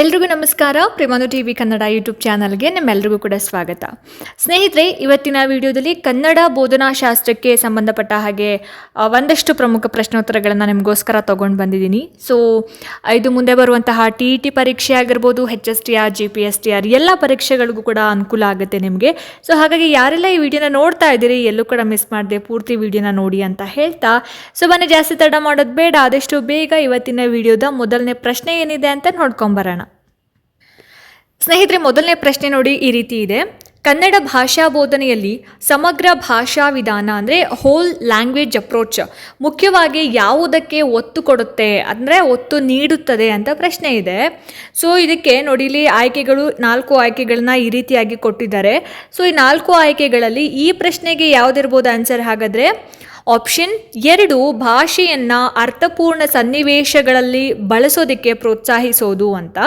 ಎಲ್ರಿಗೂ ನಮಸ್ಕಾರ. ಪ್ರೇಮಾನು ಟಿ ವಿ ಕನ್ನಡ ಯೂಟ್ಯೂಬ್ ಚಾನಲ್ಗೆ ನಿಮ್ಮೆಲ್ಲರಿಗೂ ಕೂಡ ಸ್ವಾಗತ. ಸ್ನೇಹಿತರೆ, ಇವತ್ತಿನ ವಿಡಿಯೋದಲ್ಲಿ ಕನ್ನಡ ಬೋಧನಾ ಶಾಸ್ತ್ರಕ್ಕೆ ಸಂಬಂಧಪಟ್ಟ ಹಾಗೆ ಒಂದಷ್ಟು ಪ್ರಮುಖ ಪ್ರಶ್ನೋತ್ತರಗಳನ್ನು ನಿಮಗೋಸ್ಕರ ತೊಗೊಂಡು ಬಂದಿದ್ದೀನಿ. ಸೊ ಇದು ಮುಂದೆ ಬರುವಂತಹ ಟಿ ಇ ಟಿ ಪರೀಕ್ಷೆ ಆಗಿರ್ಬೋದು H S T R, G P S T R, ಎಲ್ಲ ಪರೀಕ್ಷೆಗಳಿಗೂ ಕೂಡ ಅನುಕೂಲ ಆಗುತ್ತೆ ನಿಮಗೆ. ಸೊ, ಹಾಗಾಗಿ ಯಾರೆಲ್ಲ ಈ ವಿಡಿಯೋನ ನೋಡ್ತಾ ಇದ್ದೀರಿ, ಎಲ್ಲೂ ಕೂಡ ಮಿಸ್ ಮಾಡಿದೆ ಪೂರ್ತಿ ವಿಡಿಯೋನ ನೋಡಿ ಅಂತ ಹೇಳ್ತಾ. ಸೊ, ಬನ್ನಿ ಜಾಸ್ತಿ ತಡ ಮಾಡೋದು ಬೇಡ, ಆದಷ್ಟು ಬೇಗ ಇವತ್ತಿನ ವಿಡಿಯೋದ ಮೊದಲನೇ ಪ್ರಶ್ನೆ ಏನಿದೆ ಅಂತ ನೋಡ್ಕೊಂಬರೋಣ. ಸ್ನೇಹಿತರೆ, ಮೊದಲನೇ ಪ್ರಶ್ನೆ ನೋಡಿ ಈ ರೀತಿ ಇದೆ. ಕನ್ನಡ ಭಾಷಾ ಬೋಧನೆಯಲ್ಲಿ ಸಮಗ್ರ ಭಾಷಾ ವಿಧಾನ ಅಂದರೆ ಹೋಲ್ ಲ್ಯಾಂಗ್ವೇಜ್ ಅಪ್ರೋಚ್ ಮುಖ್ಯವಾಗಿ ಯಾವುದಕ್ಕೆ ಒತ್ತು ಕೊಡುತ್ತೆ ಅಂದರೆ ಒತ್ತು ನೀಡುತ್ತದೆ ಅಂತ ಪ್ರಶ್ನೆ ಇದೆ. ಸೊ ಇದಕ್ಕೆ ನೋಡಿ ಇಲ್ಲಿ ಆಯ್ಕೆಗಳು, ನಾಲ್ಕು ಆಯ್ಕೆಗಳನ್ನ ಈ ರೀತಿಯಾಗಿ ಕೊಟ್ಟಿದ್ದಾರೆ. ಸೊ ಈ ನಾಲ್ಕು ಆಯ್ಕೆಗಳಲ್ಲಿ ಈ ಪ್ರಶ್ನೆಗೆ ಯಾವುದಿರ್ಬೋದು ಆನ್ಸರ್ ಹಾಗಾದರೆ ಆಪ್ಷನ್ ಎರಡು ಭಾಷೆಯನ್ನು ಅರ್ಥಪೂರ್ಣ ಸನ್ನಿವೇಶಗಳಲ್ಲಿ ಬಳಸೋದಕ್ಕೆ ಪ್ರೋತ್ಸಾಹಿಸೋದು ಅಂತ.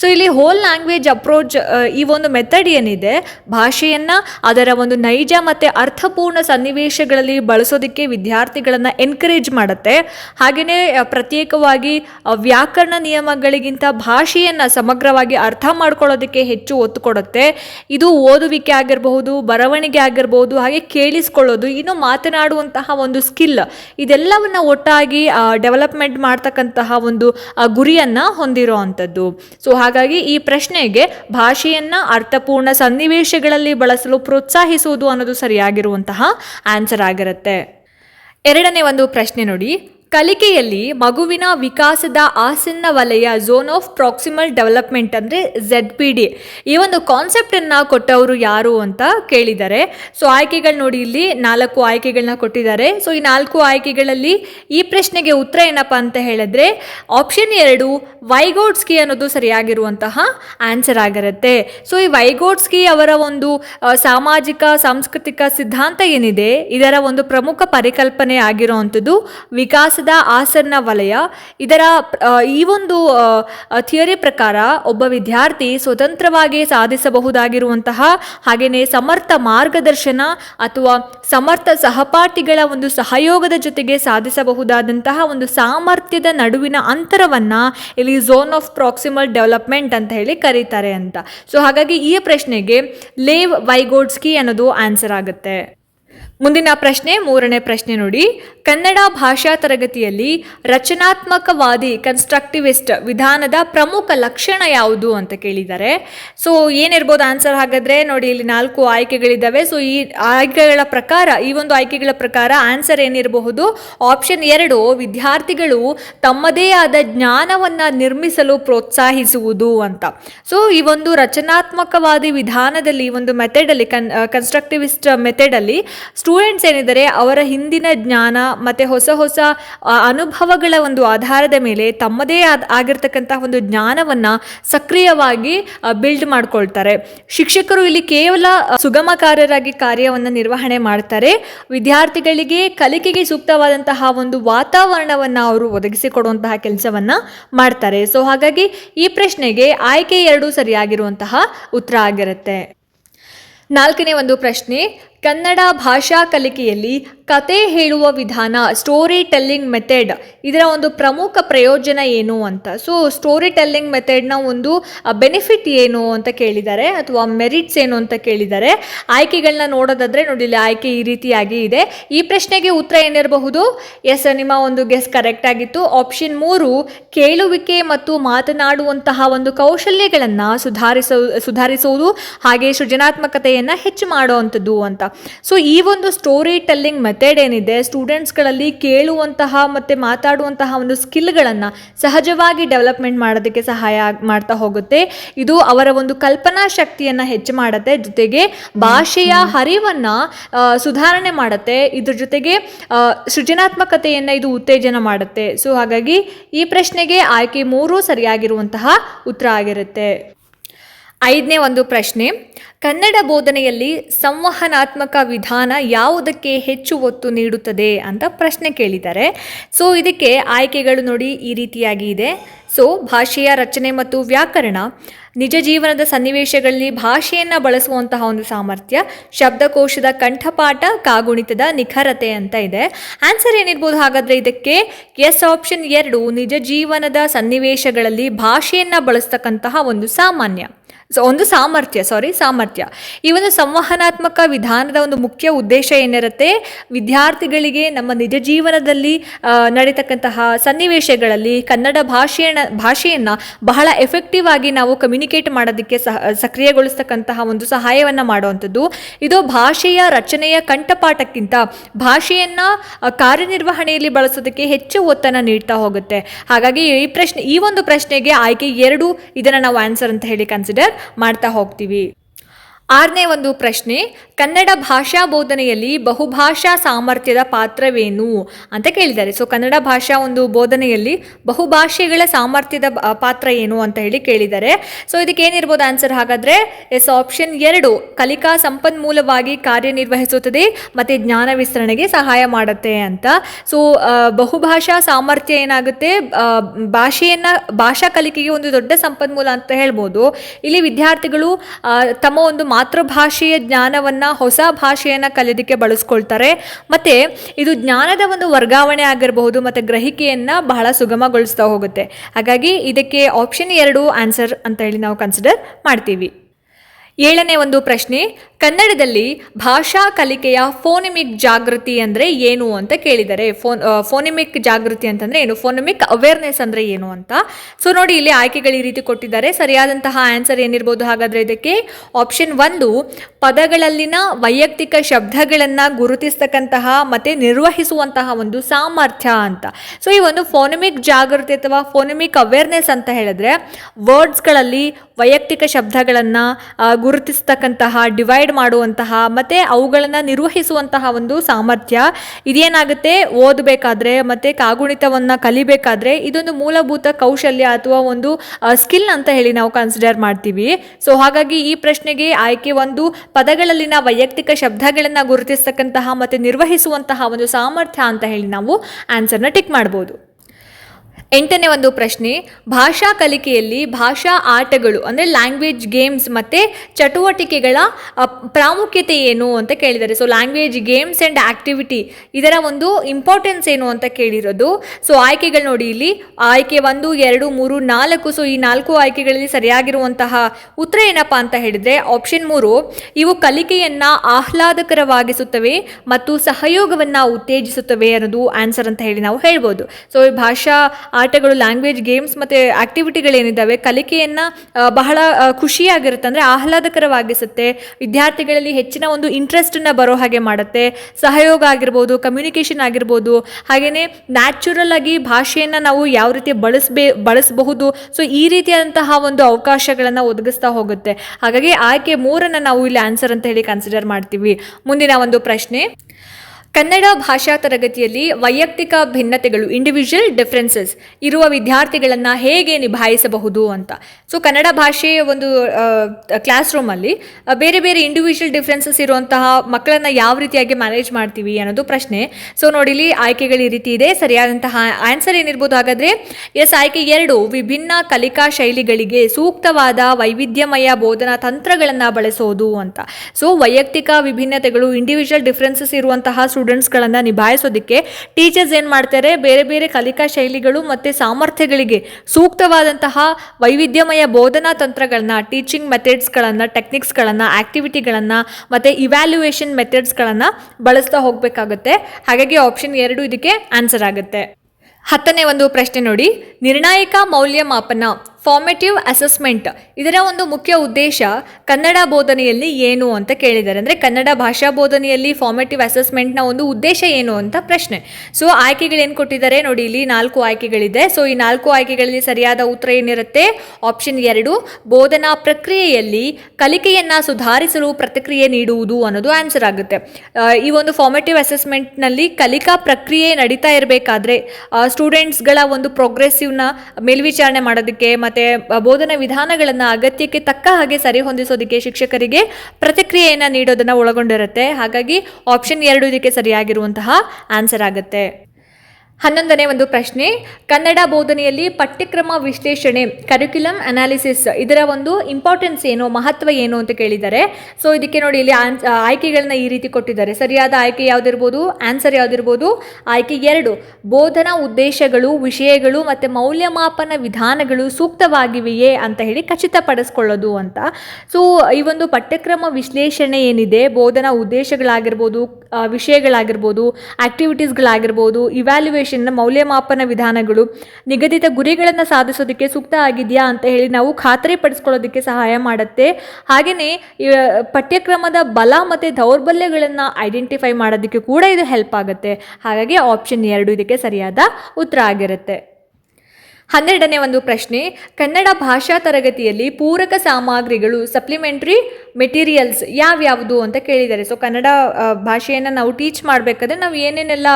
ಸೊ ಇಲ್ಲಿ ಹೋಲ್ ಲ್ಯಾಂಗ್ವೇಜ್ ಅಪ್ರೋಚ್ ಈ ಒಂದು ಮೆಥಡ್ ಏನಿದೆ, ಭಾಷೆಯನ್ನು ಅದರ ಒಂದು ನೈಜ ಮತ್ತು ಅರ್ಥಪೂರ್ಣ ಸನ್ನಿವೇಶಗಳಲ್ಲಿ ಬಳಸೋದಕ್ಕೆ ವಿದ್ಯಾರ್ಥಿಗಳನ್ನು ಎನ್ಕರೇಜ್ ಮಾಡುತ್ತೆ. ಹಾಗೆಯೇ ಪ್ರತ್ಯೇಕವಾಗಿ ವ್ಯಾಕರಣ ನಿಯಮಗಳಿಗಿಂತ ಭಾಷೆಯನ್ನು ಸಮಗ್ರವಾಗಿ ಅರ್ಥ ಮಾಡ್ಕೊಳ್ಳೋದಕ್ಕೆ ಹೆಚ್ಚು ಒತ್ತು ಕೊಡುತ್ತೆ. ಇದು ಓದುವಿಕೆ ಆಗಿರಬಹುದು, ಬರವಣಿಗೆ ಆಗಿರಬಹುದು, ಹಾಗೆ ಕೇಳಿಸ್ಕೊಳ್ಳೋದು, ಇನ್ನು ಮಾತನಾಡುವಂತಹ ಒಂದು ಸ್ಕಿಲ್. ಇದೆಲ್ಲವನ್ನ ಒಟ್ಟಾಗಿ ಡೆವಲಪ್ಮೆಂಟ್ ಮಾಡ್ತಕ್ಕಂತಹ ಒಂದು ಗುರಿಯನ್ನು ಹೊಂದಿರೋ ಅಂಥದ್ದು ಸೊ ಹಾಗಾಗಿ ಈ ಪ್ರಶ್ನೆಗೆ ಭಾಷೆಯನ್ನ ಅರ್ಥಪೂರ್ಣ ಸನ್ನಿವೇಶಗಳಲ್ಲಿ ಬಳಸಲು ಪ್ರೋತ್ಸಾಹಿಸುವುದು ಅನ್ನೋದು ಸರಿಯಾಗಿರುವಂತಹ ಆನ್ಸರ್ ಆಗಿರುತ್ತೆ. ಎರಡನೇ ಒಂದು ಪ್ರಶ್ನೆ ನೋಡಿ. ಕಲಿಕೆಯಲ್ಲಿ ಮಗುವಿನ ವಿಕಾಸದ ಆಸನ್ನ ವಲಯ ಝೋನ್ ಆಫ್ ಪ್ರಾಕ್ಸಿಮಲ್ ಡೆವಲಪ್ಮೆಂಟ್ ಅಂದರೆ ಝೆಡ್ ಪಿ ಡಿ ಈ ಒಂದು ಕಾನ್ಸೆಪ್ಟನ್ನು ಕೊಟ್ಟವರು ಯಾರು ಅಂತ ಕೇಳಿದ್ದಾರೆ ಸೊ ಆಯ್ಕೆಗಳು ನೋಡಿ ಇಲ್ಲಿ ನಾಲ್ಕು ಆಯ್ಕೆಗಳನ್ನ ಕೊಟ್ಟಿದ್ದಾರೆ. ಸೊ ಈ ನಾಲ್ಕು ಆಯ್ಕೆಗಳಲ್ಲಿ ಈ ಪ್ರಶ್ನೆಗೆ ಉತ್ತರ ಏನಪ್ಪ ಅಂತ ಹೇಳಿದ್ರೆ ಆಪ್ಷನ್ ಎರಡು ವೈಗೋಡ್ಸ್ಕಿ ಅನ್ನೋದು ಸರಿಯಾಗಿರುವಂತಹ ಆನ್ಸರ್ ಆಗಿರುತ್ತೆ. ಸೊ ಈ ವೈಗೋಡ್ಸ್ಕಿ ಅವರ ಒಂದು ಸಾಮಾಜಿಕ, ಸಾಂಸ್ಕೃತಿಕ ಸಿದ್ಧಾಂತ ಏನಿದೆ, ಇದರ ಒಂದು ಪ್ರಮುಖ ಪರಿಕಲ್ಪನೆ ಆಗಿರುವಂಥದ್ದು ವಿಕಾಸದ ಆಸನ್ನ ವಲಯ. ಇದರ ಈ ಒಂದು ಥಿಯರಿ ಪ್ರಕಾರ ಒಬ್ಬ ವಿದ್ಯಾರ್ಥಿ ಸ್ವತಂತ್ರವಾಗಿ ಸಾಧಿಸಬಹುದಾಗಿರುವಂತಹ ಹಾಗೆಯೇ ಸಮರ್ಥ ಮಾರ್ಗದರ್ಶನ ಅಥವಾ ಸಮರ್ಥ ಸಹಪಾಠಿಗಳ ಒಂದು ಸಹಯೋಗದ ಜೊತೆಗೆ ಸಾಧಿಸಬಹುದಾದಂತಹ ಒಂದು ಸಾಮರ್ಥ್ಯದ ನಡುವಿನ ಅಂತರವನ್ನ ಇಲ್ಲಿ ಝೋನ್ ಆಫ್ ಪ್ರಾಕ್ಸಿಮಲ್ ಡೆವಲಪ್ಮೆಂಟ್ ಅಂತ ಹೇಳಿ ಕರೀತಾರೆ ಅಂತ. ಸೊ, ಹಾಗಾಗಿ ಈ ಪ್ರಶ್ನೆಗೆ ಲೇವ್ ವೈಗೋಡ್ಸ್ಕಿ ಅನ್ನೋದು ಆನ್ಸರ್ ಆಗುತ್ತೆ. ಮುಂದಿನ ಪ್ರಶ್ನೆ, ಮೂರನೇ ಪ್ರಶ್ನೆ ನೋಡಿ. ಕನ್ನಡ ಭಾಷಾ ತರಗತಿಯಲ್ಲಿ ರಚನಾತ್ಮಕವಾದಿ ಕನ್ಸ್ಟ್ರಕ್ಟಿವಿಸ್ಟ್ ವಿಧಾನದ ಪ್ರಮುಖ ಲಕ್ಷಣ ಯಾವುದು ಅಂತ ಕೇಳಿದ್ದಾರೆ. ಸೊ ಏನಿರ್ಬೋದು ಆನ್ಸರ್ ಹಾಗಾದರೆ ನೋಡಿ, ಇಲ್ಲಿ ನಾಲ್ಕು ಆಯ್ಕೆಗಳಿದ್ದಾವೆ. ಸೊ ಈ ಆಯ್ಕೆಗಳ ಪ್ರಕಾರ, ಈ ಒಂದು ಆಯ್ಕೆಗಳ ಪ್ರಕಾರ ಆನ್ಸರ್ ಏನಿರಬಹುದು? ಆಪ್ಷನ್ ಎರಡು, ವಿದ್ಯಾರ್ಥಿಗಳು ತಮ್ಮದೇ ಆದ ಜ್ಞಾನವನ್ನು ನಿರ್ಮಿಸಲು ಪ್ರೋತ್ಸಾಹಿಸುವುದು ಅಂತ. ಸೊ ಈ ಒಂದು ರಚನಾತ್ಮಕವಾದಿ ವಿಧಾನದಲ್ಲಿ, ಈ ಒಂದು ಮೆಥಡಲ್ಲಿ ಕನ್ ಕನ್ಸ್ಟ್ರಕ್ಟಿವಿಸ್ಟ್ ಮೆಥಡಲ್ಲಿ ಸ್ಟೂಡೆಂಟ್ಸ್ ಏನಿದ್ದಾರೆ, ಅವರ ಹಿಂದಿನ ಜ್ಞಾನ ಮತ್ತು ಹೊಸ ಹೊಸ ಅನುಭವಗಳ ಒಂದು ಆಧಾರದ ಮೇಲೆ ತಮ್ಮದೇ ಆದ, ಆಗಿರ್ತಕ್ಕಂತಹ ಒಂದು ಜ್ಞಾನವನ್ನು ಸಕ್ರಿಯವಾಗಿ ಬಿಲ್ಡ್ ಮಾಡ್ಕೊಳ್ತಾರೆ. ಶಿಕ್ಷಕರು ಇಲ್ಲಿ ಕೇವಲ ಸುಗಮಕಾರರಾಗಿ ಕಾರ್ಯವನ್ನು ನಿರ್ವಹಣೆ ಮಾಡ್ತಾರೆ. ವಿದ್ಯಾರ್ಥಿಗಳಿಗೆ ಕಲಿಕೆಗೆ ಸೂಕ್ತವಾದಂತಹ ಒಂದು ವಾತಾವರಣವನ್ನು ಅವರು ಒದಗಿಸಿಕೊಡುವಂತಹ ಕೆಲಸವನ್ನ ಮಾಡ್ತಾರೆ. ಸೊ ಹಾಗಾಗಿ ಈ ಪ್ರಶ್ನೆಗೆ ಆಯ್ಕೆ ಎರಡೂ ಸರಿಯಾಗಿರುವಂತಹ ಉತ್ತರ ಆಗಿರುತ್ತೆ. ನಾಲ್ಕನೇ ಒಂದು ಪ್ರಶ್ನೆ ಕನ್ನಡ ಭಾಷಾ ಕಲಿಕೆಯಲ್ಲಿ ಕತೆ ಹೇಳುವ ವಿಧಾನ ಸ್ಟೋರಿ ಟೆಲ್ಲಿಂಗ್ ಮೆಥಡ್ ಇದರ ಒಂದು ಪ್ರಮುಖ ಪ್ರಯೋಜನ ಏನು ಅಂತ. ಸೊ ಸ್ಟೋರಿ ಟೆಲ್ಲಿಂಗ್ ಮೆಥೆಡ್ನ ಒಂದು ಬೆನಿಫಿಟ್ ಏನು ಅಂತ ಕೇಳಿದ್ದಾರೆ, ಅಥವಾ ಮೆರಿಟ್ಸ್ ಏನು ಅಂತ ಕೇಳಿದ್ದಾರೆ. ಆಯ್ಕೆಗಳನ್ನ ನೋಡೋದಾದರೆ ನೋಡಿ, ಇಲ್ಲಿ ಆಯ್ಕೆ ಈ ರೀತಿಯಾಗಿ ಇದೆ. ಈ ಪ್ರಶ್ನೆಗೆ ಉತ್ತರ ಏನಿರಬಹುದು? ಎಸ್ ನಿಮ್ಮ ಒಂದು ಗೆಸ್ ಕರೆಕ್ಟ್ ಆಗಿತ್ತು. ಆಪ್ಷನ್ ಮೂರು, ಕೇಳುವಿಕೆ ಮತ್ತು ಮಾತನಾಡುವಂತಹ ಒಂದು ಕೌಶಲ್ಯಗಳನ್ನು ಸುಧಾರಿಸೋ, ಸುಧಾರಿಸುವುದು, ಹಾಗೆ ಸೃಜನಾತ್ಮಕತೆಯನ್ನು ಹೆಚ್ಚು ಮಾಡುವಂಥದ್ದು ಅಂತ. ಸೊ ಈ ಒಂದು ಸ್ಟೋರಿ ಟೆಲ್ಲಿಂಗ್ ಮೆಥಡ್ ಏನಿದೆ ಸ್ಟೂಡೆಂಟ್ಸ್ಗಳಲ್ಲಿ ಕೇಳುವಂತಹ ಮತ್ತು ಮಾತಾಡುವಂತಹ ಒಂದು ಸ್ಕಿಲ್ಗಳನ್ನು ಸಹಜವಾಗಿ ಡೆವಲಪ್ಮೆಂಟ್ ಮಾಡೋದಕ್ಕೆ ಸಹಾಯ ಮಾಡ್ತಾ ಹೋಗುತ್ತೆ. ಇದು ಅವರ ಒಂದು ಕಲ್ಪನಾ ಶಕ್ತಿಯನ್ನು ಹೆಚ್ಚು ಮಾಡುತ್ತೆ ಜೊತೆಗೆ ಭಾಷೆಯ ಹರಿವನ್ನು ಸುಧಾರಣೆ ಮಾಡುತ್ತೆ. ಇದ್ರ ಜೊತೆಗೆ ಸೃಜನಾತ್ಮಕತೆಯನ್ನು ಇದು ಉತ್ತೇಜನ ಮಾಡುತ್ತೆ. ಸೊ ಹಾಗಾಗಿ ಈ ಪ್ರಶ್ನೆಗೆ ಆಯ್ಕೆ ಮೂರು ಸರಿಯಾಗಿರುವಂತಹ ಉತ್ತರ ಆಗಿರುತ್ತೆ. ಐದನೇ ಒಂದು ಪ್ರಶ್ನೆ, ಕನ್ನಡ ಬೋಧನೆಯಲ್ಲಿ ಸಂವಹನಾತ್ಮಕ ವಿಧಾನ ಯಾವುದಕ್ಕೆ ಹೆಚ್ಚು ಒತ್ತು ನೀಡುತ್ತದೆ ಅಂತ ಪ್ರಶ್ನೆ ಕೇಳಿದ್ದಾರೆ. ಸೊ ಇದಕ್ಕೆ ಆಯ್ಕೆಗಳು ನೋಡಿ ಈ ರೀತಿಯಾಗಿ ಇದೆ. ಸೊ ಭಾಷೆಯ ರಚನೆ ಮತ್ತು ವ್ಯಾಕರಣ, ನಿಜ ಜೀವನದ ಸನ್ನಿವೇಶಗಳಲ್ಲಿ ಭಾಷೆಯನ್ನು ಬಳಸುವಂತಹ ಒಂದು ಸಾಮರ್ಥ್ಯ, ಶಬ್ದಕೋಶದ ಕಂಠಪಾಠ, ಕಾಗುಣಿತದ ನಿಖರತೆ ಅಂತ ಇದೆ. ಆನ್ಸರ್ ಏನಿರ್ಬೋದು? ಹಾಗಾದರೆ ಇದಕ್ಕೆ ಎಸ್ ಆಪ್ಷನ್ ಎರಡು, ನಿಜ ಜೀವನದ ಸನ್ನಿವೇಶಗಳಲ್ಲಿ ಭಾಷೆಯನ್ನು ಬಳಸ್ತಕ್ಕಂತಹ ಒಂದು ಸಾಮಾನ್ಯ. ಒಂದು ಸಾಮರ್ಥ್ಯ ಸಾರಿ ಸಾಮರ್ಥ್ಯ. ಈ ಒಂದು ಸಂವಹನಾತ್ಮಕ ವಿಧಾನದ ಒಂದು ಮುಖ್ಯ ಉದ್ದೇಶ ಏನಿರುತ್ತೆ, ವಿದ್ಯಾರ್ಥಿಗಳಿಗೆ ನಮ್ಮ ನಿಜ ಜೀವನದಲ್ಲಿ ನಡೀತಕ್ಕಂತಹ ಸನ್ನಿವೇಶಗಳಲ್ಲಿ ಕನ್ನಡ ಭಾಷೆಯ ಭಾಷೆಯನ್ನು ಬಹಳ ಎಫೆಕ್ಟಿವ್ ಆಗಿ ನಾವು ಕಮ್ಯುನಿಕೇಟ್ ಮಾಡೋದಕ್ಕೆ ಸಹ, ಸಕ್ರಿಯಗೊಳಿಸ್ತಕ್ಕಂತಹ ಒಂದು ಸಹಾಯವನ್ನು ಮಾಡುವಂಥದ್ದು. ಇದು ಭಾಷೆಯ ರಚನೆಯ ಕಂಠಪಾಠಕ್ಕಿಂತ ಭಾಷೆಯನ್ನು ಕಾರ್ಯನಿರ್ವಹಣೆಯಲ್ಲಿ ಬಳಸೋದಕ್ಕೆ ಹೆಚ್ಚು ಒತ್ತನ್ನು ನೀಡ್ತಾ ಹೋಗುತ್ತೆ. ಹಾಗಾಗಿ ಈ ಪ್ರಶ್ನೆ, ಈ ಒಂದು ಪ್ರಶ್ನೆಗೆ ಆಯ್ಕೆ ಎರಡು ಇದನ್ನು ನಾವು ಆನ್ಸರ್ ಅಂತ ಹೇಳಿ ಕನ್ಸಿಡರ್ ಮಾಡ್ತಾ ಹೋಗ್ತೀವಿ. ಆರನೇ ಒಂದು ಪ್ರಶ್ನೆ, ಕನ್ನಡ ಭಾಷಾ ಬೋಧನೆಯಲ್ಲಿ ಬಹುಭಾಷಾ ಸಾಮರ್ಥ್ಯದ ಪಾತ್ರವೇನು ಅಂತ ಕೇಳಿದ್ದಾರೆ. ಸೊ ಕನ್ನಡ ಭಾಷಾ ಒಂದು ಬೋಧನೆಯಲ್ಲಿ ಬಹುಭಾಷೆಗಳ ಸಾಮರ್ಥ್ಯದ ಪಾತ್ರ ಏನು ಅಂತ ಹೇಳಿ ಕೇಳಿದ್ದಾರೆ. ಸೊ ಇದಕ್ಕೆ ಏನಿರ್ಬೋದು ಆನ್ಸರ್ ಹಾಗಾದರೆ, ಎಸ್ ಆಪ್ಷನ್ ಎರಡು, ಕಲಿಕಾ ಸಂಪನ್ಮೂಲವಾಗಿ ಕಾರ್ಯನಿರ್ವಹಿಸುತ್ತದೆ ಮತ್ತು ಜ್ಞಾನ ವಿಸ್ತರಣೆಗೆ ಸಹಾಯ ಮಾಡುತ್ತೆ ಅಂತ. ಸೊ ಬಹುಭಾಷಾ ಸಾಮರ್ಥ್ಯ ಏನಾಗುತ್ತೆ? ಭಾಷೆಯನ್ನು, ಭಾಷಾ ಕಲಿಕೆಗೆ ಒಂದು ದೊಡ್ಡ ಸಂಪನ್ಮೂಲ ಅಂತ ಹೇಳ್ಬೋದು. ಇಲ್ಲಿ ವಿದ್ಯಾರ್ಥಿಗಳು ತಮ್ಮ ಒಂದು ಮಾತೃಭಾಷೆಯ ಜ್ಞಾನವನ್ನ ಹೊಸ ಭಾಷೆಯನ್ನ ಕಲಿಯೋದಕ್ಕೆ ಬಳಸ್ಕೊಳ್ತಾರೆ. ಮತ್ತೆ ಇದು ಜ್ಞಾನದ ಒಂದು ವರ್ಗಾವಣೆ ಆಗಿರಬಹುದು ಮತ್ತೆ ಗ್ರಹಿಕೆಯನ್ನು ಬಹಳ ಸುಗಮಗೊಳಿಸ್ತಾ ಹೋಗುತ್ತೆ. ಹಾಗಾಗಿ ಇದಕ್ಕೆ ಆಪ್ಷನ್ ಎರಡು ಆನ್ಸರ್ ಅಂತ ಹೇಳಿ ನಾವು ಕನ್ಸಿಡರ್ ಮಾಡ್ತೀವಿ. ಏಳನೇ ಒಂದು ಪ್ರಶ್ನೆ ಕನ್ನಡದಲ್ಲಿ ಭಾಷಾ ಕಲಿಕೆಯ ಫೋನಿಮಿಕ್ ಜಾಗೃತಿ ಅಂದರೆ ಏನು ಅಂತ ಕೇಳಿದ್ದಾರೆ ಫೋನ್ ಫೋನಿಮಿಕ್ ಜಾಗೃತಿ ಅಂತಂದರೆ ಏನು? ಫೋನಿಮಿಕ್ ಅವೇರ್ನೆಸ್ ಅಂದರೆ ಏನು ಅಂತ? ಸೊ ನೋಡಿ ಇಲ್ಲಿ ಆಯ್ಕೆಗಳು ಈ ರೀತಿ ಕೊಟ್ಟಿದ್ದಾರೆ. ಸರಿಯಾದಂತಹ ಆನ್ಸರ್ ಏನಿರ್ಬೋದು? ಹಾಗಾದರೆ ಇದಕ್ಕೆ ಆಪ್ಷನ್ ಒಂದು, ಪದಗಳಲ್ಲಿನ ವೈಯಕ್ತಿಕ ಶಬ್ದಗಳನ್ನು ಗುರುತಿಸ್ತಕ್ಕಂತಹ ಮತ್ತು ನಿರ್ವಹಿಸುವಂತಹ ಒಂದು ಸಾಮರ್ಥ್ಯ ಅಂತ. ಸೊ ಈ ಒಂದು ಫೋನಿಮಿಕ್ ಜಾಗೃತಿ ಅಥವಾ ಫೋನಿಮಿಕ್ ಅವೇರ್ನೆಸ್ ಅಂತ ಹೇಳಿದ್ರೆ ವರ್ಡ್ಸ್ಗಳಲ್ಲಿ ವೈಯಕ್ತಿಕ ಶಬ್ದಗಳನ್ನು ಗುರುತಿಸ್ತಕ್ಕಂತಹ ಡಿವೈಡ್ ಮಾಡುವಂತಹ ಮತ್ತು ಅವುಗಳನ್ನು ನಿರ್ವಹಿಸುವಂತಹ ಒಂದು ಸಾಮರ್ಥ್ಯ ಇದೇನಾಗುತ್ತೆ? ಓದಬೇಕಾದ್ರೆ ಮತ್ತು ಕಾಗುಣಿತವನ್ನು ಕಲಿಬೇಕಾದ್ರೆ ಇದೊಂದು ಮೂಲಭೂತ ಕೌಶಲ್ಯ ಅಥವಾ ಒಂದು ಸ್ಕಿಲ್ ಅಂತ ಹೇಳಿ ನಾವು ಕನ್ಸಿಡರ್ ಮಾಡ್ತೀವಿ. ಸೊ ಹಾಗಾಗಿ ಈ ಪ್ರಶ್ನೆಗೆ ಆಯ್ಕೆ ಒಂದು ಪದಗಳಲ್ಲಿನ ವೈಯಕ್ತಿಕ ಶಬ್ದಗಳನ್ನು ಗುರುತಿಸ್ತಕ್ಕಂತಹ ಮತ್ತು ನಿರ್ವಹಿಸುವಂತಹ ಒಂದು ಸಾಮರ್ಥ್ಯ ಅಂತ ಹೇಳಿ ನಾವು ಆನ್ಸರ್ನ ಟಿಕ್ ಮಾಡ್ಬೋದು. ಎಂಟನೇ ಒಂದು ಪ್ರಶ್ನೆ, ಭಾಷಾ ಕಲಿಕೆಯಲ್ಲಿ ಭಾಷಾ ಆಟಗಳು, ಅಂದರೆ ಲ್ಯಾಂಗ್ವೇಜ್ ಗೇಮ್ಸ್ ಮತ್ತು ಚಟುವಟಿಕೆಗಳ ಪ್ರಾಮುಖ್ಯತೆ ಏನು ಅಂತ ಕೇಳಿದ್ದಾರೆ. So language games and activity ಇದರ ಒಂದು ಇಂಪಾರ್ಟೆನ್ಸ್ ಏನು ಅಂತ ಕೇಳಿರೋದು. ಸೊ ಆಯ್ಕೆಗಳು ನೋಡಿ ಇಲ್ಲಿ. ಆಯ್ಕೆ ಒಂದು, ಎರಡು, ಮೂರು, ನಾಲ್ಕು. ಸೊ ಈ ನಾಲ್ಕು ಆಯ್ಕೆಗಳಲ್ಲಿ ಸರಿಯಾಗಿರುವಂತಹ ಉತ್ತರ ಏನಪ್ಪ ಅಂತ ಹೇಳಿದರೆ ಆಪ್ಷನ್ ಮೂರು, ಇವು ಕಲಿಕೆಯನ್ನು ಆಹ್ಲಾದಕರವಾಗಿಸುತ್ತವೆ ಮತ್ತು ಸಹಯೋಗವನ್ನು ಉತ್ತೇಜಿಸುತ್ತವೆ ಅನ್ನೋದು ಆನ್ಸರ್ ಅಂತ ಹೇಳಿ ನಾವು ಹೇಳ್ಬೋದು. ಸೊ ಈ ಭಾಷಾ ಆಟಗಳು ಲ್ಯಾಂಗ್ವೇಜ್ ಗೇಮ್ಸ್ ಮತ್ತು ಆಕ್ಟಿವಿಟಿಗಳೇನಿದ್ದಾವೆ ಕಲಿಕೆಯನ್ನು ಬಹಳ ಖುಷಿಯಾಗಿರುತ್ತೆ ಅಂದರೆ ಆಹ್ಲಾದಕರವಾಗಿಸುತ್ತೆ. ವಿದ್ಯಾರ್ಥಿಗಳಲ್ಲಿ ಹೆಚ್ಚಿನ ಒಂದು ಇಂಟ್ರೆಸ್ಟನ್ನು ಬರೋ ಹಾಗೆ ಮಾಡುತ್ತೆ. ಸಹಯೋಗ ಆಗಿರ್ಬೋದು ಕಮ್ಯುನಿಕೇಷನ್ ಆಗಿರ್ಬೋದು ಹಾಗೆಯೇ ನ್ಯಾಚುರಲ್ ಆಗಿ ಭಾಷೆಯನ್ನು ನಾವು ಯಾವ ರೀತಿ ಬಳಸಬೇ, ಬಳಸಬಹುದು. ಸೊ ಈ ರೀತಿಯಾದಂತಹ ಒಂದು ಅವಕಾಶಗಳನ್ನು ಒದಗಿಸ್ತಾ ಹೋಗುತ್ತೆ. ಹಾಗಾಗಿ ಆಯ್ಕೆ ಮೂರನ್ನು ನಾವು ಇಲ್ಲಿ ಆನ್ಸರ್ ಅಂತ ಹೇಳಿ ಕನ್ಸಿಡರ್ ಮಾಡ್ತೀವಿ. ಮುಂದಿನ ಒಂದು ಪ್ರಶ್ನೆ. ಕನ್ನಡ ಭಾಷಾ ತರಗತಿಯಲ್ಲಿ ವೈಯಕ್ತಿಕ ಭಿನ್ನತೆಗಳು ಇಂಡಿವಿಜುವಲ್ ಡಿಫ್ರೆನ್ಸಸ್ ಇರುವ ವಿದ್ಯಾರ್ಥಿಗಳನ್ನು ಹೇಗೆ ನಿಭಾಯಿಸಬಹುದು ಅಂತ. ಸೊ ಕನ್ನಡ ಭಾಷೆಯ ಒಂದು ಕ್ಲಾಸ್ ರೂಮಲ್ಲಿ ಬೇರೆ ಬೇರೆ ಇಂಡಿವಿಜುವಲ್ ಡಿಫ್ರೆನ್ಸಸ್ ಇರುವಂತಹ ಮಕ್ಕಳನ್ನು ಯಾವ ರೀತಿಯಾಗಿ ಮ್ಯಾನೇಜ್ ಮಾಡ್ತೀವಿ ಅನ್ನೋದು ಪ್ರಶ್ನೆ. ಸೊ ನೋಡಿಲಿ, ಆಯ್ಕೆಗಳು ಈ ರೀತಿ ಇದೆ. ಸರಿಯಾದಂತಹ ಆನ್ಸರ್ ಏನಿರ್ಬೋದು ಹಾಗಾದರೆ, ಎಸ್, ಆಯ್ಕೆ ಎರಡು, ವಿಭಿನ್ನ ಕಲಿಕಾ ಶೈಲಿಗಳಿಗೆ ಸೂಕ್ತವಾದ ವೈವಿಧ್ಯಮಯ ಬೋಧನಾ ತಂತ್ರಗಳನ್ನು ಬಳಸೋದು ಅಂತ. ಸೊ ವೈಯಕ್ತಿಕ ವಿಭಿನ್ನತೆಗಳು ಇಂಡಿವಿಜುವಲ್ ಡಿಫ್ರೆನ್ಸಸ್ ಇರುವಂತಹ ಸ್ಟೂಡೆಂಟ್ಸ್ಗಳನ್ನು ನಿಭಾಯಿಸೋದಕ್ಕೆ ಟೀಚರ್ಸ್ ಏನು ಮಾಡ್ತಾರೆ? ಬೇರೆ ಬೇರೆ ಕಲಿಕಾ ಶೈಲಿಗಳು ಮತ್ತು ಸಾಮರ್ಥ್ಯಗಳಿಗೆ ಸೂಕ್ತವಾದಂತಹ ವೈವಿಧ್ಯಮಯ ಬೋಧನಾ ತಂತ್ರಗಳನ್ನ ಟೀಚಿಂಗ್ ಮೆಥಡ್ಸ್ಗಳನ್ನು ಟೆಕ್ನಿಕ್ಸ್ಗಳನ್ನು ಆ್ಯಕ್ಟಿವಿಟಿಗಳನ್ನು ಮತ್ತು ಇವ್ಯಾಲ್ಯೂಯೇಷನ್ ಮೆಥಡ್ಸ್ಗಳನ್ನು ಬಳಸ್ತಾ ಹೋಗಬೇಕಾಗುತ್ತೆ. ಹಾಗಾಗಿ ಆಪ್ಷನ್ ಎರಡು ಇದಕ್ಕೆ ಆನ್ಸರ್ ಆಗುತ್ತೆ. ಹತ್ತನೇ ಒಂದು ಪ್ರಶ್ನೆ ನೋಡಿ. ನಿರ್ಣಾಯಕ ಮೌಲ್ಯಮಾಪನ ಫಾರ್ಮೇಟಿವ್ ಅಸೆಸ್ಮೆಂಟ್ ಇದರ ಒಂದು ಮುಖ್ಯ ಉದ್ದೇಶ ಕನ್ನಡ ಬೋಧನೆಯಲ್ಲಿ ಏನು ಅಂತ ಕೇಳಿದ್ದಾರೆ. ಅಂದರೆ ಕನ್ನಡ ಭಾಷಾ ಬೋಧನೆಯಲ್ಲಿ ಫಾರ್ಮೇಟಿವ್ ಅಸೆಸ್ಮೆಂಟ್ನ ಒಂದು ಉದ್ದೇಶ ಏನು ಅಂತ ಪ್ರಶ್ನೆ. ಸೊ ಆಯ್ಕೆಗಳೇನು ಕೊಟ್ಟಿದ್ದಾರೆ? ನೋಡಿ, ಇಲ್ಲಿ ನಾಲ್ಕು ಆಯ್ಕೆಗಳಿದೆ. ಸೊ ಈ ನಾಲ್ಕು ಆಯ್ಕೆಗಳಲ್ಲಿ ಸರಿಯಾದ ಉತ್ತರ ಏನಿರುತ್ತೆ? ಆಪ್ಷನ್ ಎರಡು, ಬೋಧನಾ ಪ್ರಕ್ರಿಯೆಯಲ್ಲಿ ಕಲಿಕೆಯನ್ನು ಸುಧಾರಿಸಲು ಪ್ರತಿಕ್ರಿಯೆ ನೀಡುವುದು ಅನ್ನೋದು ಆನ್ಸರ್ ಆಗುತ್ತೆ. ಈ ಒಂದು ಫಾರ್ಮೇಟಿವ್ ಅಸೆಸ್ಮೆಂಟ್ನಲ್ಲಿ ಕಲಿಕಾ ಪ್ರಕ್ರಿಯೆ ನಡೀತಾ ಇರಬೇಕಾದ್ರೆ ಸ್ಟೂಡೆಂಟ್ಸ್ಗಳ ಒಂದು ಪ್ರೋಗ್ರೆಸಿವ್ನ ಮೇಲ್ವಿಚಾರಣೆ ಮಾಡೋದಕ್ಕೆ ಮತ್ತು ಬೋಧನಾ ವಿಧಾನಗಳನ್ನು ಅಗತ್ಯಕ್ಕೆ ತಕ್ಕ ಹಾಗೆ ಸರಿ ಹೊಂದಿಸೋದಕ್ಕೆ ಶಿಕ್ಷಕರಿಗೆ ಪ್ರತಿಕ್ರಿಯೆಯನ್ನು ನೀಡೋದನ್ನು ಒಳಗೊಂಡಿರುತ್ತೆ. ಹಾಗಾಗಿ ಆಪ್ಷನ್ ಎರಡು ಇದಕ್ಕೆ ಸರಿಯಾಗಿರುವಂತಹ ಆನ್ಸರ್ ಆಗುತ್ತೆ. ಹನ್ನೊಂದನೇ ಒಂದು ಪ್ರಶ್ನೆ, ಕನ್ನಡ ಬೋಧನೆಯಲ್ಲಿ ಪಠ್ಯಕ್ರಮ ವಿಶ್ಲೇಷಣೆ ಕರಿಕ್ಯುಲಮ್ ಅನಾಲಿಸಿಸ್ ಇದರ ಒಂದು ಇಂಪಾರ್ಟೆನ್ಸ್ ಏನು, ಮಹತ್ವ ಏನು ಅಂತ ಕೇಳಿದ್ದಾರೆ. ಸೊ ಇದಕ್ಕೆ ನೋಡಿ ಇಲ್ಲಿ ಆಯ್ಕೆಗಳನ್ನ ಈ ರೀತಿ ಕೊಟ್ಟಿದ್ದಾರೆ. ಸರಿಯಾದ ಆಯ್ಕೆ ಯಾವುದಿರ್ಬೋದು? ಆನ್ಸರ್ ಯಾವುದಿರ್ಬೋದು? ಆಯ್ಕೆ ಎರಡು, ಬೋಧನಾ ಉದ್ದೇಶಗಳು, ವಿಷಯಗಳು ಮತ್ತು ಮೌಲ್ಯಮಾಪನ ವಿಧಾನಗಳು ಸೂಕ್ತವಾಗಿವೆಯೇ ಅಂತ ಹೇಳಿ ಖಚಿತಪಡಿಸ್ಕೊಳ್ಳೋದು ಅಂತ. ಸೊ ಈ ಒಂದು ಪಠ್ಯಕ್ರಮ ವಿಶ್ಲೇಷಣೆ ಏನಿದೆ? ಬೋಧನಾ ಉದ್ದೇಶಗಳಾಗಿರ್ಬೋದು ವಿಷಯಗಳಾಗಿರ್ಬೋದು ಆಕ್ಟಿವಿಟೀಸ್ಗಳಾಗಿರ್ಬೋದು ಇವ್ಯಾಲ್ಯುಯೇಷನ್ ಮೌಲ್ಯಮಾಪನ ವಿಧಾನಗಳು, ನಿಗದಿತ ಗುರಿಗಳನ್ನು ಸಾಧಿಸೋದಕ್ಕೆ ಸೂಕ್ತ ಆಗಿದೆಯಾ ಅಂತ ಹೇಳಿ ನಾವು ಖಾತರಿ ಪಡಿಸ್ಕೊಳ್ಳೋದಕ್ಕೆ ಸಹಾಯ ಮಾಡುತ್ತೆ. ಹಾಗೆಯೇ ಪಠ್ಯಕ್ರಮದ ಬಲ ಮತ್ತು ದೌರ್ಬಲ್ಯಗಳನ್ನು ಐಡೆಂಟಿಫೈ ಮಾಡೋದಕ್ಕೆ ಕೂಡ ಇದು ಹೆಲ್ಪ್ ಆಗುತ್ತೆ. ಹಾಗಾಗಿ ಆಪ್ಷನ್ ಎರಡು ಇದಕ್ಕೆ ಸರಿಯಾದ ಉತ್ತರ ಆಗಿರುತ್ತೆ. ಹನ್ನೆರಡನೇ ಒಂದು ಪ್ರಶ್ನೆ, ಕನ್ನಡ ಭಾಷಾ ತರಗತಿಯಲ್ಲಿ ಪೂರಕ ಸಾಮಗ್ರಿಗಳು ಸಪ್ಲಿಮೆಂಟ್ರಿ ಮೆಟೀರಿಯಲ್ಸ್ ಯಾವ್ಯಾವುದು ಅಂತ ಕೇಳಿದ್ದಾರೆ. ಸೊ ಕನ್ನಡ ಭಾಷೆಯನ್ನು ನಾವು ಟೀಚ್ ಮಾಡಬೇಕಾದ್ರೆ ನಾವು ಏನೇನೆಲ್ಲ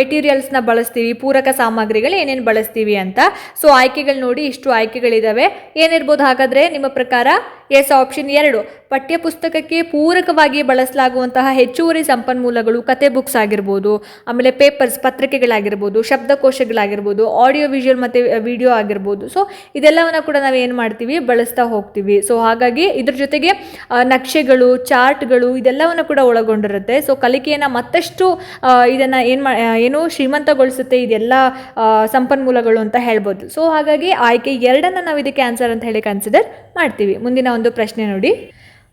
ಮೆಟೀರಿಯಲ್ಸ್ನ ಬಳಸ್ತೀವಿ, ಪೂರಕ ಸಾಮಗ್ರಿಗಳು ಏನೇನು ಬಳಸ್ತೀವಿ ಅಂತ. ಸೊ ಆಯ್ಕೆಗಳು ನೋಡಿ, ಇಷ್ಟು ಆಯ್ಕೆಗಳಿದ್ದಾವೆ ಏನಿರ್ಬೋದು ಹಾಗಾದರೆ ನಿಮ್ಮ ಪ್ರಕಾರ? ಎಸ್ ಆಪ್ಷನ್ ಎರಡು. ಪಠ್ಯಪುಸ್ತಕಕ್ಕೆ ಪೂರಕವಾಗಿ ಬಳಸಲಾಗುವಂತಹ ಹೆಚ್ಚುವರಿ ಸಂಪನ್ಮೂಲಗಳು ಕತೆ ಬುಕ್ಸ್ ಆಗಿರ್ಬೋದು, ಆಮೇಲೆ ಪೇಪರ್ಸ್, ಪತ್ರಿಕೆಗಳಾಗಿರ್ಬೋದು, ಶಬ್ದಕೋಶಗಳಾಗಿರ್ಬೋದು, ಆಡಿಯೋ ವಿಜುವಲ್ ಮತ್ತು ವಿಡಿಯೋ ಆಗಿರ್ಬೋದು. ಸೊ ಇದೆಲ್ಲವನ್ನು ಕೂಡ ನಾವು ಏನು ಮಾಡ್ತೀವಿ? ಬಳಸ್ತಾ ಹೋಗ್ತೀವಿ. ಸೊ ಹಾಗಾಗಿ ಇದ್ರ ಜೊತೆಗೆ ನಕ್ಷೆಗಳು, ಚಾರ್ಟ್ಗಳು ಇದೆಲ್ಲವನ್ನು ಕೂಡ ಒಳಗೊಂಡಿರುತ್ತೆ. ಸೊ ಕಲಿಕೆಯನ್ನು ಮತ್ತಷ್ಟು ಇದನ್ನು ಏನು ಮಾ ಏನು ಶ್ರೀಮಂತಗೊಳಿಸುತ್ತೆ ಇದೆಲ್ಲ ಸಂಪನ್ಮೂಲಗಳು ಅಂತ ಹೇಳ್ಬೋದು. ಸೊ ಹಾಗಾಗಿ ಆಯ್ಕೆ ಎರಡನ್ನು ನಾವು ಇದಕ್ಕೆ ಆನ್ಸರ್ ಅಂತ ಹೇಳಿ ಕನ್ಸಿಡರ್ ಮಾಡ್ತೀವಿ. ಮುಂದಿನ ಒಂದು ಪ್ರಶ್ನೆ ನೋಡಿ.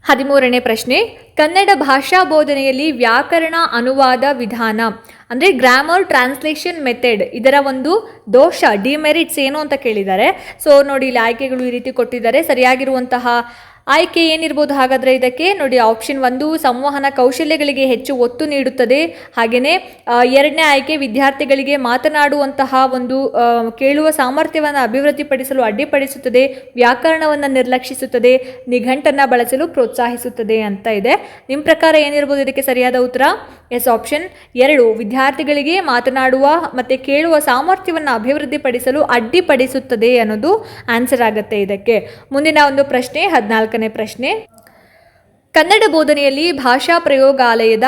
ಹದಿಮೂರನೇ ಪ್ರಶ್ನೆ, ಕನ್ನಡ ಭಾಷಾ ಬೋಧನೆಯಲ್ಲಿ ವ್ಯಾಕರಣ ಅನುವಾದ ವಿಧಾನ, ಅಂದರೆ ಗ್ರಾಮರ್ ಟ್ರಾನ್ಸ್ಲೇಷನ್ ಮೆಥಡ್ ಇದರ ಒಂದು ದೋಷ ಡಿಮೆರಿಟ್ಸ್ ಏನು ಅಂತ ಕೇಳಿದ್ದಾರೆ. ಸೊ ನೋಡಿ ಇಲ್ಲಿ ಆಯ್ಕೆಗಳು ಈ ರೀತಿ ಕೊಟ್ಟಿದ್ದಾರೆ. ಸರಿಯಾಗಿರುವಂತಹ ಆಯ್ಕೆ ಏನಿರ್ಬೋದು ಹಾಗಾದರೆ ಇದಕ್ಕೆ? ನೋಡಿ ಆಪ್ಷನ್ ಒಂದು ಸಂವಹನ ಕೌಶಲ್ಯಗಳಿಗೆ ಹೆಚ್ಚು ಒತ್ತು ನೀಡುತ್ತದೆ. ಹಾಗೆಯೇ ಎರಡನೇ ಆಯ್ಕೆ ವಿದ್ಯಾರ್ಥಿಗಳಿಗೆ ಮಾತನಾಡುವಂತಹ ಒಂದು ಕೇಳುವ ಸಾಮರ್ಥ್ಯವನ್ನು ಅಭಿವೃದ್ಧಿಪಡಿಸಲು ಅಡ್ಡಿಪಡಿಸುತ್ತದೆ, ವ್ಯಾಕರಣವನ್ನು ನಿರ್ಲಕ್ಷಿಸುತ್ತದೆ, ನಿಘಂಟನ್ನು ಬಳಸಲು ಪ್ರೋತ್ಸಾಹಿಸುತ್ತದೆ ಅಂತ ಇದೆ. ನಿಮ್ಮ ಪ್ರಕಾರ ಏನಿರ್ಬೋದು ಇದಕ್ಕೆ ಸರಿಯಾದ ಉತ್ತರ? ಎಸ್ ಆಪ್ಷನ್ ಎರಡು, ವಿದ್ಯಾರ್ಥಿಗಳಿಗೆ ಮಾತನಾಡುವ ಮತ್ತು ಕೇಳುವ ಸಾಮರ್ಥ್ಯವನ್ನು ಅಭಿವೃದ್ಧಿಪಡಿಸಲು ಅಡ್ಡಿಪಡಿಸುತ್ತದೆ ಅನ್ನೋದು ಆನ್ಸರ್ ಆಗುತ್ತೆ ಇದಕ್ಕೆ. ಮುಂದಿನ ಒಂದು ಪ್ರಶ್ನೆ ಹದಿನಾಲ್ಕನೇ ಪ್ರಶ್ನೆ. ಕನ್ನಡ ಬೋಧನೆಯಲ್ಲಿ ಭಾಷಾ ಪ್ರಯೋಗಾಲಯದ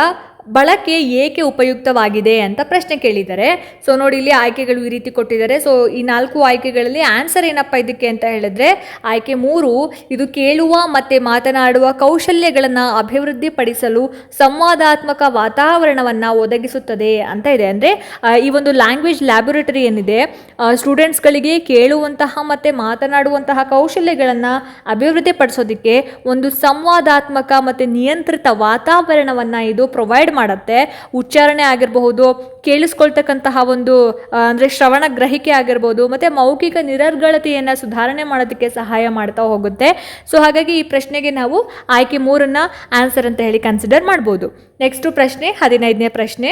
ಬಳಕೆ ಏಕೆ ಉಪಯುಕ್ತವಾಗಿದೆ ಅಂತ ಪ್ರಶ್ನೆ ಕೇಳಿದ್ದಾರೆ. ಸೊ ನೋಡಿ, ಇಲ್ಲಿ ಆಯ್ಕೆಗಳು ಈ ರೀತಿ ಕೊಟ್ಟಿದ್ದಾರೆ. ಸೊ ಈ ನಾಲ್ಕು ಆಯ್ಕೆಗಳಲ್ಲಿ ಆನ್ಸರ್ ಏನಪ್ಪ ಇದಕ್ಕೆ ಅಂತ ಹೇಳಿದ್ರೆ, ಆಯ್ಕೆ ಮೂರು, ಇದು ಕೇಳುವ ಮತ್ತು ಮಾತನಾಡುವ ಕೌಶಲ್ಯಗಳನ್ನು ಅಭಿವೃದ್ಧಿಪಡಿಸಲು ಸಂವಾದಾತ್ಮಕ ವಾತಾವರಣವನ್ನು ಒದಗಿಸುತ್ತದೆ ಅಂತ ಇದೆ. ಅಂದರೆ ಈ ಒಂದು ಲ್ಯಾಂಗ್ವೇಜ್ ಲ್ಯಾಬೊರೇಟರಿ ಏನಿದೆ ಸ್ಟೂಡೆಂಟ್ಸ್ಗಳಿಗೆ ಕೇಳುವಂತಹ ಮತ್ತು ಮಾತನಾಡುವಂತಹ ಕೌಶಲ್ಯಗಳನ್ನು ಅಭಿವೃದ್ಧಿಪಡಿಸೋದಕ್ಕೆ ಒಂದು ಸಂವಾದಾತ್ಮಕ ಮತ್ತು ನಿಯಂತ್ರಿತ ವಾತಾವರಣವನ್ನು ಇದು ಪ್ರೊವೈಡ್ ಮಾಡುತ್ತೆ. ಉಚ್ಚಾರಣೆ ಆಗಿರಬಹುದು, ಕೇಳಿಸ್ಕೊಳ್ತಕ್ಕಂತಹ ಒಂದು ಅಂದರೆ ಶ್ರವಣ ಗ್ರಹಿಕೆ ಆಗಿರ್ಬೋದು ಮತ್ತು ಮೌಖಿಕ ನಿರರ್ಗಳತೆಯನ್ನು ಸುಧಾರಣೆ ಮಾಡೋದಕ್ಕೆ ಸಹಾಯ ಮಾಡ್ತಾ ಹೋಗುತ್ತೆ. ಸೊ ಹಾಗಾಗಿ ಈ ಪ್ರಶ್ನೆಗೆ ನಾವು ಆಯ್ಕೆ ಮೂರನ್ನು ಆನ್ಸರ್ ಅಂತ ಹೇಳಿ ಕನ್ಸಿಡರ್ ಮಾಡ್ಬೋದು. ನೆಕ್ಸ್ಟು ಪ್ರಶ್ನೆ, ಹದಿನೈದನೇ ಪ್ರಶ್ನೆ.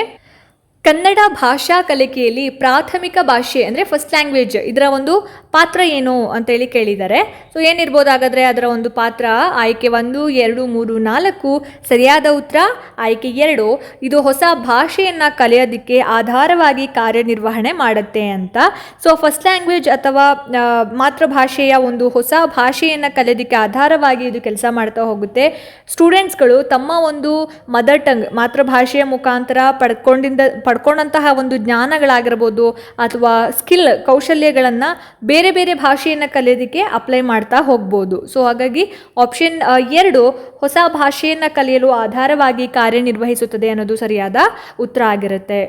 ಕನ್ನಡ ಭಾಷಾ ಕಲಿಕೆಯಲ್ಲಿ ಪ್ರಾಥಮಿಕ ಭಾಷೆ ಅಂದರೆ ಫಸ್ಟ್ ಲ್ಯಾಂಗ್ವೇಜ್ ಇದರ ಒಂದು ಪಾತ್ರ ಏನು ಅಂತೇಳಿ ಕೇಳಿದ್ದಾರೆ. ಸೊ ಏನಿರ್ಬೋದು ಹಾಗಾದರೆ ಅದರ ಒಂದು ಪಾತ್ರ? ಆಯ್ಕೆ ಒಂದು, ಎರಡು, ಮೂರು, ನಾಲ್ಕು, ಸರಿಯಾದ ಉತ್ತರ? ಆಯ್ಕೆ ಎರಡು. ಇದು ಹೊಸ ಭಾಷೆಯನ್ನು ಕಲಿಯೋದಕ್ಕೆ ಆಧಾರವಾಗಿ ಕಾರ್ಯನಿರ್ವಹಣೆ ಮಾಡುತ್ತೆ ಅಂತ. ಸೊ ಫಸ್ಟ್ ಲ್ಯಾಂಗ್ವೇಜ್ ಅಥವಾ ಮಾತೃಭಾಷೆಯ ಒಂದು ಹೊಸ ಭಾಷೆಯನ್ನು ಕಲಿಯೋದಕ್ಕೆ ಆಧಾರವಾಗಿ ಇದು ಕೆಲಸ ಮಾಡ್ತಾ ಹೋಗುತ್ತೆ. ಸ್ಟೂಡೆಂಟ್ಸ್ಗಳು ತಮ್ಮ ಒಂದು ಮದರ್ ಟಂಗ್ ಮಾತೃಭಾಷೆಯ ಮುಖಾಂತರ ಪಡ್ಕೊಂಡಿಂದ ಪಡ್ಕೊಂಡಂತಹ ಒಂದು ಜ್ಞಾನಗಳಾಗಿರ್ಬೋದು ಅಥವಾ ಸ್ಕಿಲ್ ಕೌಶಲ್ಯಗಳನ್ನು ಬೇರೆ ಬೇರೆ ಭಾಷೆಯನ್ನು ಕಲಿಯೋದಕ್ಕೆ ಅಪ್ಲೈ ಮಾಡ್ತಾ ಹೋಗ್ಬೋದು. ಸೊ ಹಾಗಾಗಿ ಆಪ್ಷನ್ ಎರಡು ಹೊಸ ಭಾಷೆಯನ್ನು ಕಲಿಯಲು ಆಧಾರವಾಗಿ ಕಾರ್ಯನಿರ್ವಹಿಸುತ್ತದೆ ಅನ್ನೋದು ಸರಿಯಾದ ಉತ್ತರ ಆಗಿರುತ್ತೆ.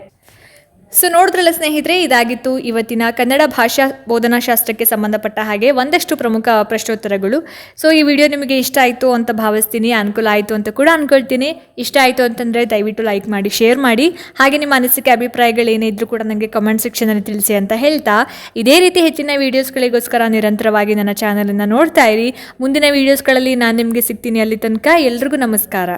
ಸೊ ನೋಡಿದ್ರಲ್ಲ ಸ್ನೇಹಿತರೆ, ಇದಾಗಿತ್ತು ಇವತ್ತಿನ ಕನ್ನಡ ಭಾಷಾ ಬೋಧನಾಶಾಸ್ತ್ರಕ್ಕೆ ಸಂಬಂಧಪಟ್ಟ ಹಾಗೆ ಒಂದಷ್ಟು ಪ್ರಮುಖ ಪ್ರಶ್ನೋತ್ತರಗಳು. ಸೊ ಈ ವಿಡಿಯೋ ನಿಮಗೆ ಇಷ್ಟ ಆಯಿತು ಅಂತ ಭಾವಿಸ್ತೀನಿ, ಅನುಕೂಲ ಆಯಿತು ಅಂತ ಕೂಡ ಅನ್ಕೊಳ್ತೀನಿ. ಇಷ್ಟ ಆಯಿತು ಅಂತಂದರೆ ದಯವಿಟ್ಟು ಲೈಕ್ ಮಾಡಿ, ಶೇರ್ ಮಾಡಿ. ಹಾಗೆ ನಿಮ್ಮ ಅನಿಸಿಕೆ, ಅಭಿಪ್ರಾಯಗಳು ಏನೇ ಇದ್ರೂ ಕೂಡ ನನಗೆ ಕಮೆಂಟ್ ಸೆಕ್ಷನಲ್ಲಿ ತಿಳಿಸಿ ಅಂತ ಹೇಳ್ತಾ. ಇದೇ ರೀತಿ ಹೆಚ್ಚಿನ ವೀಡಿಯೋಸ್ಗಳಿಗೋಸ್ಕರ ನಿರಂತರವಾಗಿ ನನ್ನ ಚಾನಲನ್ನು ನೋಡ್ತಾ ಇರಿ. ಮುಂದಿನ ವೀಡಿಯೋಸ್ಗಳಲ್ಲಿ ನಾನು ನಿಮಗೆ ಸಿಗ್ತೀನಿ ಅಲ್ಲಿ ತನಕ. ಎಲ್ರಿಗೂ ನಮಸ್ಕಾರ.